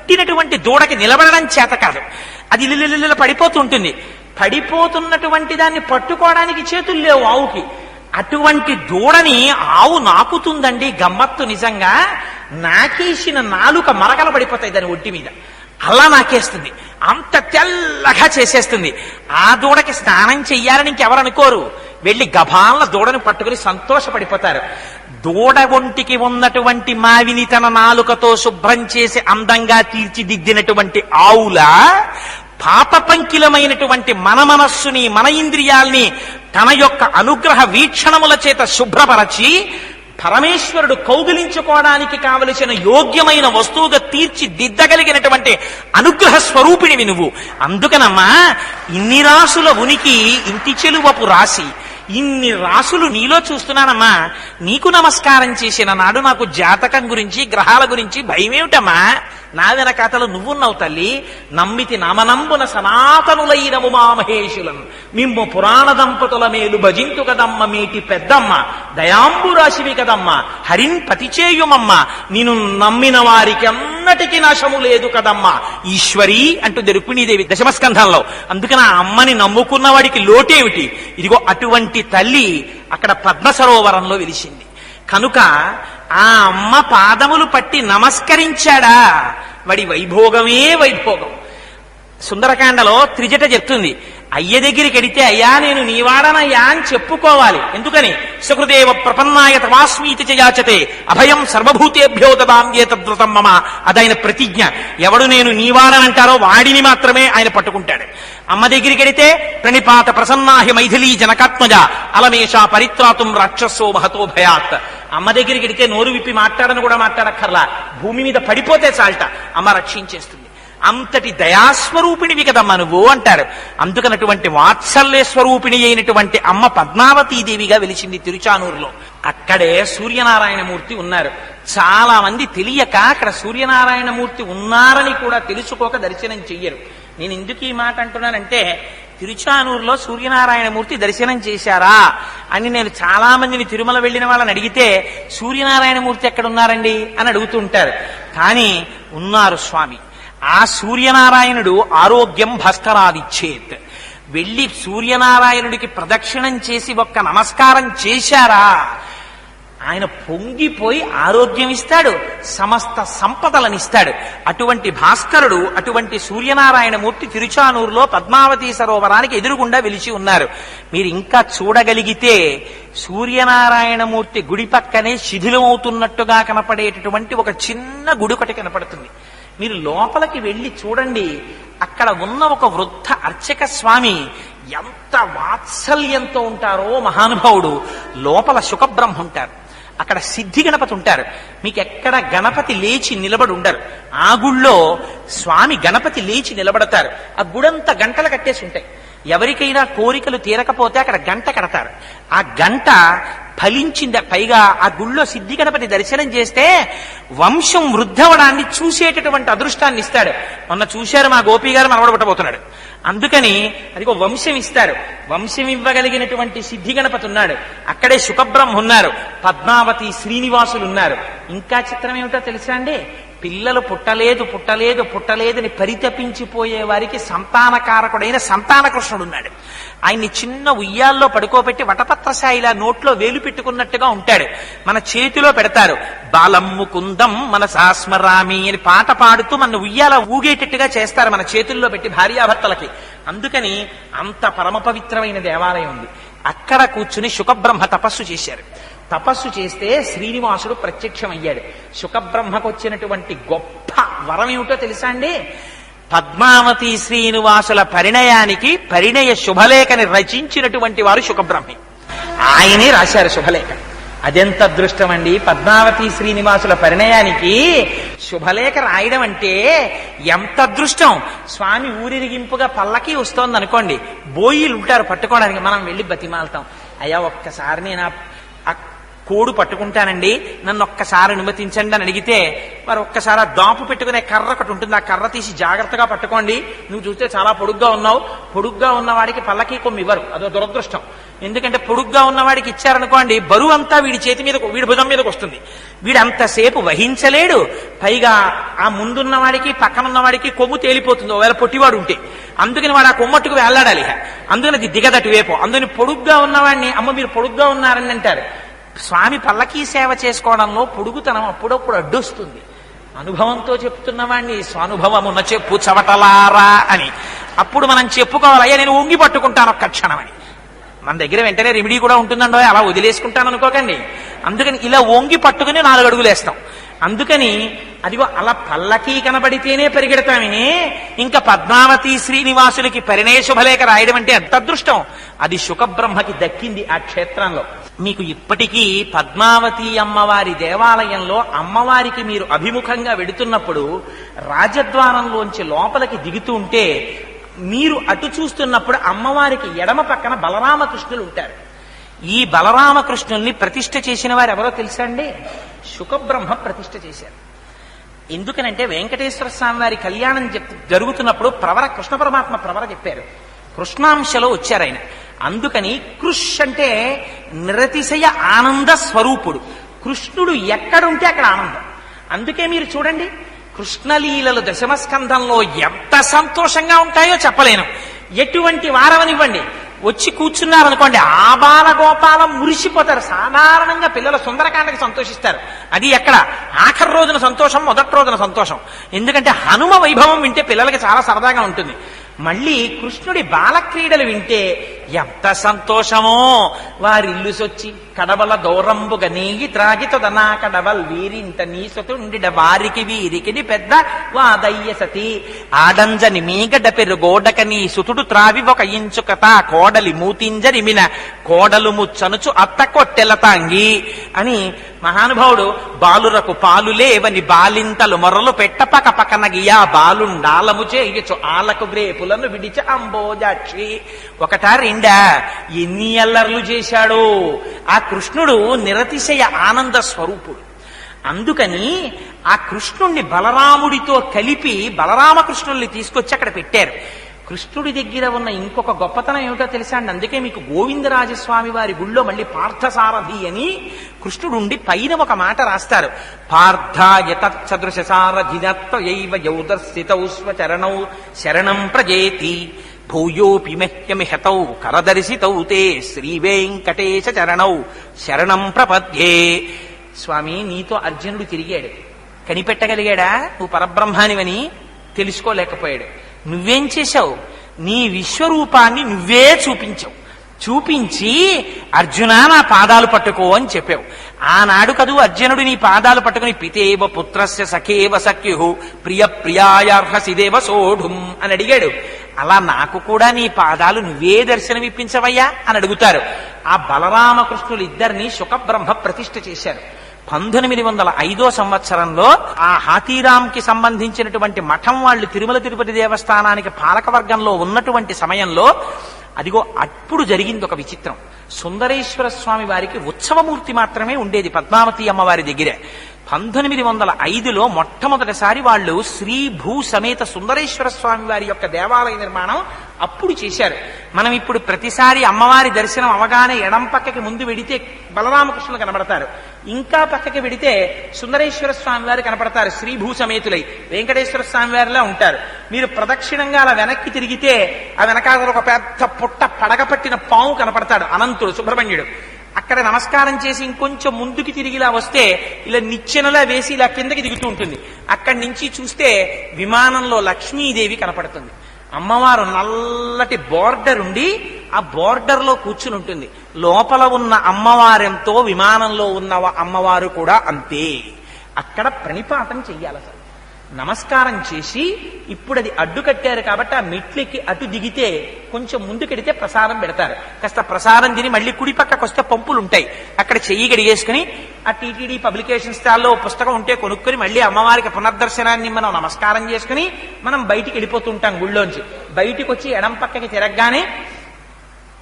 పుట్టినటువంటి దూడకి నిలబడడం చేత కాదు. అది లిల్లిల్లిల పడిపోతుంటుంది. పడిపోతున్నటువంటి దాన్ని పట్టుకోవడానికి చేతులు లేవు ఆవుకి. అటువంటి దూడని ఆవు నాకుతుందండి గమ్మత్తు నిజంగా. నాకేసిన నాలుక మరకల పడిపోతాయి దాని ఒడ్డి మీద. అలా నాకేస్తుంది. అంత తెల్లగా చేసేస్తుంది. ఆ దూడకి స్నానం చెయ్యాలని ఇంకెవరనుకోరు అనుకోరు. వెళ్ళి గభాల దూడను పట్టుకుని సంతోషపడిపోతారు. దూడ ఒంటికి ఉన్నటువంటి మావిని తన నాలుకతో శుభ్రం చేసి అందంగా తీర్చిదిద్దినటువంటి ఆవుల పాప పంకిలమైనటువంటి మన మనస్సుని మన ఇంద్రియాల్ని తన యొక్క అనుగ్రహ వీక్షణముల చేత శుభ్రపరచి పరమేశ్వరుడు కౌగిలించుకోవడానికి కావలసిన యోగ్యమైన వస్తువుగా తీర్చిదిద్దగలిగినటువంటి అనుగ్రహ స్వరూపిణివి నువ్వు. అందుకనమ్మా ఇన్ని రాసుల ఉనికి ఇంటి చెలువపు రాసి ఇన్ని రాసులు నీలో చూస్తున్నానమ్మా. నీకు నమస్కారం చేసిన నాడు నాకు జాతకం గురించి గ్రహాల గురించి భయమేమిటమ్మా? నా వెనకాతలు నువ్వున్నావు తల్లి. నమ్మితి నామనంబున సనాతనులైన ఉమామహేషులను మిమ్ము పురాణ దంపతుల మేలు భజింతు కదమ్మ మీటి పెద్దమ్మ. దయాంబు రాశివి కదమ్మ. హరిన్ పతిచేయుమమ్మ. నిన్ను నమ్మిన వారికి అన్నటికీ నాశము లేదు కదమ్మా. ఈశ్వరి అంటూ రుక్మిణీదేవి దశమస్కంధంలో. అందుకని ఆ అమ్మని నమ్ముకున్న వాడికి లోటేమిటి? ఇదిగో అటువంటి తల్లి అక్కడ పద్మ సరోవరంలో వెలిసింది. కనుక ఆ అమ్మ పాదములు పట్టి నమస్కరించాడా? వాడి వైభోగమే వైభోగం. సుందరకాండలో త్రిజట చెప్తుంది. అయ్య దగ్గరికి ఎడితే అయ్యా నేను నీవాడనయ్యా అని చెప్పుకోవాలి. ఎందుకని? సుకృదేవ ప్రపన్నాయ తమాస్మీతి చేయాచతే అభయం సర్వభూతేభ్యో దదాంగే తద్వ్రతం మమ. అదైన ప్రతిజ్ఞ. ఎవడు నేను నీవాడనంటారో వాడిని మాత్రమే ఆయన పట్టుకుంటాడు. అమ్మ దగ్గరికి ఎడితే ప్రణిపాత ప్రసన్నాహి మైథిలీ జనకాత్మజ. అలమేష పరిత్రాతుం రాక్షసో మహతో భయాత్. అమ్మ దగ్గరికి ఎడితే నోరు విప్పి మాట్లాడని కూడా మాట్లాడక్కర్లా. భూమి మీద పడిపోతే చాలట. అమ్మ రక్షించేస్తుంది. అంతటి దయాస్వరూపిణివి కదమ్మా నువ్వు అంటారు. అందుకనటువంటి వాత్సల్య స్వరూపిణి అయినటువంటి అమ్మ పద్మావతీదేవిగా వెలిచింది తిరుచానూరులో. అక్కడే సూర్యనారాయణమూర్తి ఉన్నారు. చాలా మంది తెలియక అక్కడ సూర్యనారాయణమూర్తి ఉన్నారని కూడా తెలుసుకోక దర్శనం చెయ్యరు. నేను ఎందుకు ఈ మాట అంటున్నానంటే తిరుచానూరులో సూర్యనారాయణమూర్తి దర్శనం చేశారా అని నేను చాలా మందిని తిరుమల వెళ్ళిన వాళ్ళని అడిగితే సూర్యనారాయణమూర్తి ఎక్కడ ఉన్నారండి అని అడుగుతుంటారు కానీ ఉన్నారు స్వామి. ఆ సూర్యనారాయణుడు ఆరోగ్యం భాస్కరాదిచ్చేత్. వెళ్ళి సూర్యనారాయణుడికి ప్రదక్షిణం చేసి ఒక్క నమస్కారం చేశారా? ఆయన పొంగిపోయి ఆరోగ్యం ఇస్తాడు సమస్త సంపదలను ఇస్తాడు అటువంటి భాస్కరుడు అటువంటి సూర్యనారాయణమూర్తి తిరుచానూరులో పద్మావతి సరోవరానికి ఎదురుగుండా వెలిచి ఉన్నారు. మీరు ఇంకా చూడగలిగితే సూర్యనారాయణమూర్తి గుడి పక్కనే శిథిలమవుతున్నట్టుగా కనపడేటటువంటి ఒక చిన్న గుడి ఒకటి కనపడుతుంది. మీరు లోపలికి వెళ్ళి చూడండి. అక్కడ ఉన్న ఒక వృద్ధ అర్చక స్వామి ఎంత వాత్సల్యంతో ఉంటారో మహానుభావుడు. లోపల సుఖబ్రహ్మ ఉంటారు. అక్కడ సిద్ధి గణపతి ఉంటారు. మీకు ఎక్కడ గణపతి లేచి నిలబడి ఉండరు. ఆ గుళ్ళో స్వామి గణపతి లేచి నిలబడతారు. ఆ గుడంతా గంటలు కట్టేసి ఉంటాయి. ఎవరికైనా కోరికలు తీరకపోతే అక్కడ గంట కడతారు. ఆ గంట ఫలించింది పైగా ఆ గుళ్ళో సిద్ధి గణపతి దర్శనం చేస్తే వంశం వృద్ధవడాన్ని చూసేటటువంటి అదృష్టాన్ని ఇస్తాడు. మొన్న చూశారు మా గోపి గారు మనవడబట్టబోతున్నాడు అందుకని అదిగో వంశం ఇస్తారు. వంశం ఇవ్వగలిగినటువంటి సిద్ధి గణపతి ఉన్నాడు. అక్కడే సుఖబ్రహ్మ ఉన్నారు. పద్మావతి శ్రీనివాసులు ఉన్నారు. ఇంకా చిత్రం ఏమిటో తెలుసా అండి? పిల్లలు పుట్టలేదు పుట్టలేదు పుట్టలేదని పరితపించిపోయే వారికి సంతానకారకుడైన సంతానకృష్ణుడు ఉన్నాడు ఆయన్ని చిన్న ఉయ్యాల్లో పడుకోబెట్టి వటపత్రశాయిలా నోట్లో వేలు పెట్టుకున్నట్టుగా ఉంటాడు. మన చేతిలో పెడతారు బాలమ్ము కుందం మన సాస్మరామి అని పాట పాడుతూ మన ఉయ్యాల ఊగేటట్టుగా చేస్తారు మన చేతుల్లో పెట్టి భార్యాభర్తలకి. అందుకని అంత పరమ పవిత్రమైన దేవాలయం ఉంది. అక్కడ కూర్చుని శుకబ్రహ్మ తపస్సు చేశారు. తపస్సు చేస్తే శ్రీనివాసుడు ప్రత్యక్షమయ్యాడు. శుకబ్రహ్మకు వచ్చినటువంటి గొప్ప వరం ఏమిటో తెలుసా అండి? పద్మావతి శ్రీనివాసుల పరిణయానికి పరిణయ శుభలేఖని రచించినటువంటి వారు శుకబ్రహ్మి. ఆయనే రాశారు శుభలేఖ. అదెంత అదృష్టం అండి పద్మావతి శ్రీనివాసుల పరిణయానికి శుభలేఖ రాయడం అంటే ఎంత అదృష్టం? స్వామి ఊరిరిగింపుగా పల్లకి వస్తోంది అనుకోండి బోయిలు ఉంటారు పట్టుకోవడానికి మనం వెళ్ళి బతిమాలతాం. అయ్యా ఒక్కసారి నేను ఆ కోడు పట్టుకుంటానండి. నన్ను ఒక్కసారి అనుమతించండి అని అడిగితే వారు ఒక్కసారి ఆ దాపు పెట్టుకునే కర్ర ఒకటి ఉంటుంది. ఆ కర్ర తీసి జాగ్రత్తగా పట్టుకోండి. నువ్వు చూస్తే చాలా పొడుగ్గా ఉన్నావు. పొడుగ్గా ఉన్నవాడికి పల్లకి కొమ్మి ఇవ్వరు. అదో దురదృష్టం. ఎందుకంటే పొడుగ్గా ఉన్నవాడికి ఇచ్చారనుకోండి బరువు అంతా వీడి చేతి మీద వీడి భుజం మీదకి వస్తుంది. వీడు అంతసేపు వహించలేడు. పైగా ఆ ముందున్నవాడికి పక్కన ఉన్నవాడికి కొమ్ము తేలిపోతుంది. ఒకవేళ పొట్టివాడు ఉంటే. అందుకని వాడు ఆ కొమ్మట్టుకు వెళ్ళాడాలి అందుకని అది దిగదటు వేపు. అందుకని పొడుగ్గా ఉన్నవాడిని అమ్మ మీరు పొడుగ్గా ఉన్నారని అంటారు. స్వామి పల్లకీ సేవ చేసుకోవడంలో పొడుగుతనం అప్పుడప్పుడు అడ్డొస్తుంది. అనుభవంతో చెప్తున్నవాణ్ణి స్వానుభవమున చెప్పు చవటలారా అని. అప్పుడు మనం చెప్పుకోవాలి అయ్యా నేను ఉంగి పట్టుకుంటాను ఒక్క క్షణమని. మన దగ్గర వెంటనే రెమెడీ కూడా ఉంటుందండో అలా వదిలేసుకుంటాను అనుకోకండి. అందుకని ఇలా వంగి పట్టుకుని నాలుగు అడుగులేస్తాం అందుకని అదిగో అలా పల్లకీ కనబడితేనే పరిగెడతామే. ఇంకా పద్మావతి శ్రీనివాసులకి పరిణయ శుభలేఖ రాయడం అంటే ఎంత అదృష్టం. అది శుకబ్రహ్మకి దక్కింది ఆ క్షేత్రంలో. మీకు ఇప్పటికీ పద్మావతి అమ్మవారి దేవాలయంలో అమ్మవారికి మీరు అభిముఖంగా వెడుతున్నప్పుడు రాజద్వారంలోంచి లోపలికి దిగుతూ ఉంటే మీరు అటు చూస్తున్నప్పుడు అమ్మవారికి ఎడమ పక్కన బలరామకృష్ణులు ఉంటారు. ఈ బలరామకృష్ణుల్ని ప్రతిష్ఠ చేసిన వారు ఎవరో తెలుసా అండి? శుకబ్రహ్మ ప్రతిష్ఠ చేశారు. ఎందుకనంటే వెంకటేశ్వర స్వామి వారి కళ్యాణం జరుగుతున్నప్పుడు ప్రవర కృష్ణ పరమాత్మ ప్రవర చెప్పారు. కృష్ణాంశలో వచ్చారు ఆయన. అందుకని కృష్ అంటే నిరతిశయ ఆనంద స్వరూపుడు. కృష్ణుడు ఎక్కడుంటే అక్కడ ఆనందం. అందుకే మీరు చూడండి కృష్ణలీలలు దశమస్కంధంలో ఎంత సంతోషంగా ఉంటాయో చెప్పలేను. ఎటువంటి వారవనివ్వండి. వచ్చి కూర్చున్నారనుకోండి ఆ బాలగోపాలం మురిసిపోతారు. సాధారణంగా పిల్లల సుందరకాండకి సంతోషిస్తారు. అది ఎక్కడ? ఆఖరి రోజున సంతోషం మొదటి రోజున సంతోషం. ఎందుకంటే హనుమ వైభవం వింటే పిల్లలకి చాలా సరదాగా ఉంటుంది. మళ్ళీ కృష్ణుడి బాలక్రీడలు వింటే ఎంత సంతోషమో. వారిల్లు సొచ్చి. కడవల దౌరంబుగ నీగి త్రాగితొదనా కడవల్ వీరింట నీసతుండిడ వారికి వీరికి పెద్ద వాదయ్య సతి ఆడంజని మీగడ పెరుగోడక నీ సుతుడు త్రావి ఒక ఇంచుకత కోడలి మూతింజరిమిన కోడలు ముచ్చనుచు అత్త కొట్టెల తాంగి అని మహానుభావుడు బాలురకు పాలు లేవని బాలింతలు మొరలు పెట్ట పకపకన గియా బాలుండాలము చేయచు ఆలకు గ్రేపులను విడిచి అంబోజాక్షి ఒకట రెండా ఎన్ని అల్లర్లు చేశాడో ఆ కృష్ణుడు నిరతిశయ ఆనంద స్వరూపుడు. అందుకని ఆ కృష్ణుణ్ణి బలరాముడితో కలిపి బలరామకృష్ణుల్ని తీసుకొచ్చి అక్కడ పెట్టారు. కృష్ణుడి దగ్గర ఉన్న ఇంకొక గొప్పతనం ఏమిటో తెలుసా అండి? అందుకే మీకు గోవిందరాజస్వామి వారి గుళ్ళో మళ్ళీ పార్థసారథి అని కృష్ణుడు ఉండి పైన ఒక మాట రాస్తారు. పార్థాయ తత్సదృశ సారథినత్వయైవ యౌదర్శితౌ స్వచరణౌ శరణం ప్రజేతి. భూయోపి మహ్యమిహతౌ కరదర్శితౌ తే శ్రీ వెంకటేశ చరణౌ శరణం ప్రపద్యే. స్వామి నీతో అర్జునుడు తిరిగాడు. కనిపెట్టగలిగాడా? నువ్వు పరబ్రహ్మానివని తెలుసుకోలేకపోయాడు. నువ్వేం చేశావు? నీ విశ్వరూపాన్ని నువ్వే చూపించావు. చూపించి అర్జున నా పాదాలు పట్టుకో అని చెప్పావు. ఆనాడు కదూ అర్జునుడు నీ పాదాలు పట్టుకుని పితేవ పుత్రస్య సఖేవ సఖ్యు ప్రియ ప్రియాయార్హసిదేవ సోఢుం అని అడిగాడు. అలా నాకు కూడా నీ పాదాలు నువ్వే దర్శనమిప్పించవయ్యా అని అడుగుతారు. ఆ బలరామకృష్ణులు ఇద్దరిని సుఖబ్రహ్మ ప్రతిష్ఠ చేశారు. పంతొమ్మిది వందల ఐదో సంవత్సరంలో ఆ హాతీరాంకి సంబంధించినటువంటి మఠం వాళ్ళు తిరుమల తిరుపతి దేవస్థానానికి పాలకవర్గంలో ఉన్నటువంటి సమయంలో అదిగో అప్పుడు జరిగింది ఒక విచిత్రం. సుందరేశ్వర స్వామి వారికి ఉత్సవమూర్తి మాత్రమే ఉండేది పద్మావతి అమ్మవారి దగ్గరే. పంతొమ్మిది వందల ఐదులో మొట్టమొదటిసారి వాళ్ళు శ్రీ భూ సమేత సుందరేశ్వర స్వామి వారి యొక్క దేవాలయ నిర్మాణం అప్పుడు చేశారు. మనం ఇప్పుడు ప్రతిసారి అమ్మవారి దర్శనం అవగానే ఎడం పక్కకి ముందు వెడితే బలరామకృష్ణులు కనబడతారు. ఇంకా పక్కకి వెడితే సుందరేశ్వర స్వామి వారు కనపడతారు శ్రీ భూ సమేతులై. వెంకటేశ్వర స్వామి వారిలా ఉంటారు. మీరు ప్రదక్షిణంగా అలా వెనక్కి తిరిగితే ఆ వెనకాల ఒక పెద్ద పుట్ట పడగపట్టిన పాము కనపడతాడు అనంతుడు సుబ్రహ్మణ్యుడు. అక్కడ నమస్కారం చేసి ఇంకొంచెం ముందుకి తిరిగి ఇలా వస్తే ఇలా నిచ్చెనలా వేసి ఇలా కిందకి దిగుతూ ఉంటుంది. అక్కడి నుంచి చూస్తే విమానంలో లక్ష్మీదేవి కనపడుతుంది. అమ్మవారు నల్లటి బోర్డర్ ఉండి ఆ బోర్డర్లో కూర్చుని ఉంటుంది. లోపల ఉన్న అమ్మవారెంతో విమానంలో ఉన్న అమ్మవారు కూడా అంతే. అక్కడ ప్రణిపాతం చెయ్యాలి సార్ నమస్కారం చేసి ఇప్పుడు అది అడ్డు కట్టారు కాబట్టి ఆ మెట్లకి అటు దిగితే కొంచెం ముందుకెడితే ప్రసాదం పెడతారు. కాస్త ప్రసాదం తిని మళ్ళీ కుడి పక్కకు వస్తే పంపులు ఉంటాయి. అక్కడ చెయ్యి గడిగేసుకుని ఆ టీటీడీ పబ్లికేషన్ స్టాల్లో పుస్తకం ఉంటే కొనుక్కొని మళ్ళీ అమ్మవారికి పునర్దర్శనాన్ని మనం నమస్కారం చేసుకుని మనం బయటికి వెళ్ళిపోతుంటాం గుళ్ళోంచి. బయటికి వచ్చి ఎడం పక్కకి తిరగగానే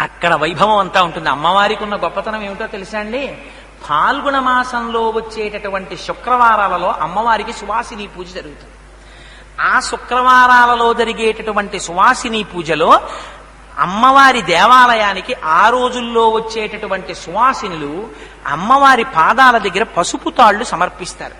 అక్కడ వైభవం అంతా ఉంటుంది. అమ్మవారికి ఉన్న గొప్పతనం ఏమిటో తెలుసా అండి? ఫాల్గుణ మాసంలో వచ్చేటటువంటి శుక్రవారాలలో అమ్మవారికి సువాసిని పూజ జరుగుతుంది. ఆ శుక్రవారాలలో జరిగేటటువంటి సువాసిని పూజలో అమ్మవారి దేవాలయానికి ఆ రోజుల్లో వచ్చేటటువంటి సువాసినులు అమ్మవారి పాదాల దగ్గర పసుపు తాళ్ళు సమర్పిస్తారు.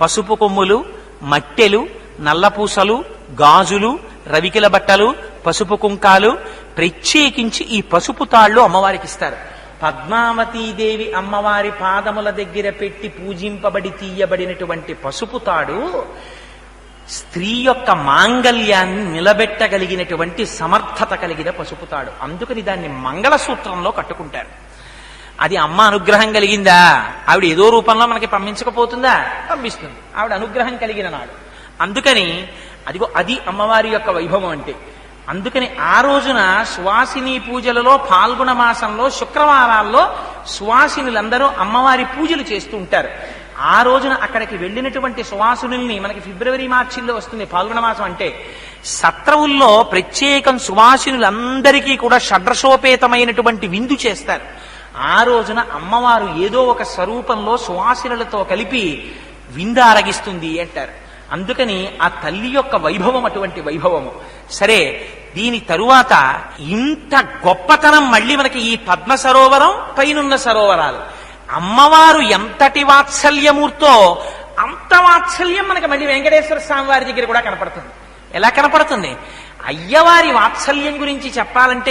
పసుపు కొమ్ములు మట్టెలు నల్లపూసలు గాజులు రవికిల బట్టలు పసుపు కుంకాలు ప్రత్యేకించి ఈ పసుపు తాళ్ళు అమ్మవారికి ఇస్తారు. పద్మావతీదేవి అమ్మవారి పాదముల దగ్గర పెట్టి పూజింపబడి తీయబడినటువంటి పసుపు తాడు స్త్రీ యొక్క మాంగల్యాన్ని నిలబెట్టగలిగినటువంటి సమర్థత కలిగిన పసుపు తాడు. అందుకని దాన్ని మంగళసూత్రంలో కట్టుకుంటారు. అది అమ్మ అనుగ్రహం కలిగిందా? ఆవిడ ఏదో రూపంలో మనకి పంపించకపోతుందా? పంపిస్తుంది. ఆవిడ అనుగ్రహం కలిగిన నాడు. అందుకని అదిగో అది అమ్మవారి యొక్క వైభవం అంటే అందుకని ఆ రోజున సువాసిని పూజలలో పాల్గొన మాసంలో శుక్రవారాల్లో సువాసినులందరూ అమ్మవారి పూజలు చేస్తూ ఉంటారు. ఆ రోజున అక్కడికి వెళ్ళినటువంటి సువాసునుల్ని మనకి ఫిబ్రవరి మార్చిల్లో వస్తుంది పాల్గొన మాసం అంటే సత్రవుల్లో ప్రత్యేకం సువాసినులందరికీ కూడా షడ్రసోపేతమైనటువంటి విందు చేస్తారు. ఆ రోజున అమ్మవారు ఏదో ఒక స్వరూపంలో సువాసినులతో కలిపి విందారగిస్తుంది అంటారు. అందుకని ఆ తల్లి యొక్క వైభవం అటువంటి వైభవము. సరే దీని తరువాత ఇంత గొప్పతనం మళ్ళీ మనకి ఈ పద్మ సరోవరం పైనున్న సరోవరాలు. అమ్మవారు ఎంతటి వాత్సల్యమూర్తో అంత వాత్సల్యం మనకి మళ్ళీ వెంకటేశ్వర స్వామి వారి దగ్గర కూడా కనపడుతుంది. ఎలా కనపడుతుంది? అయ్యవారి వాత్సల్యం గురించి చెప్పాలంటే